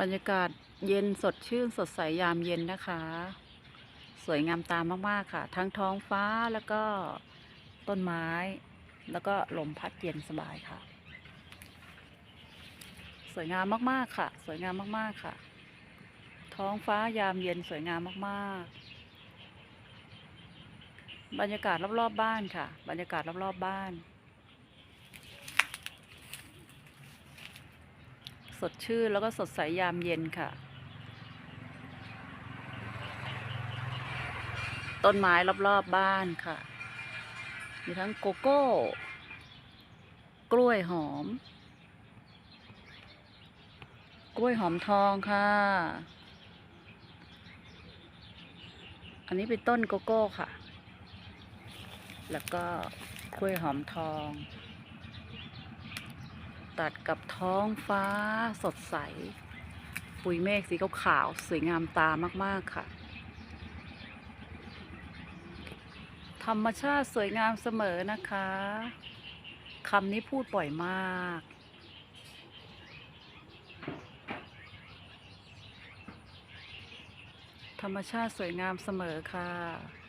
บรรยากาศเย็นสดชื่นสดใสยามเย็นนะคะ สวยงามตามมากๆค่ะ ทั้งท้องฟ้าแล้วก็ต้นไม้ แล้วก็ลมพัดเย็นสบายค่ะ สวยงามมากๆค่ะ สวยงามมากๆค่ะ ท้องฟ้ายามเย็นสวยงามมากๆ บรรยากาศรอบๆบบ้านค่ะ บรรยากาศรอบๆบบ้าน สดชื่นแล้วก็สดใสยามเย็นค่ะ ต้นไม้รอบๆบบ้านค่ะ มีทั้งโกโก้ กล้วยหอม กล้วยหอมทองค่ะ อันนี้เป็นต้นโกโก้ค่ะ แล้วก็กล้วยหอมทอง ตัดกับท้องฟ้าสดใส ปุยเมฆสีขาวๆสวยงามตามาก ๆ ค่ะ ธรรมชาติสวยงามเสมอนะคะคำนี้พูดบ่อยมาก ธรรมชาติสวยงามเสมอค่ะ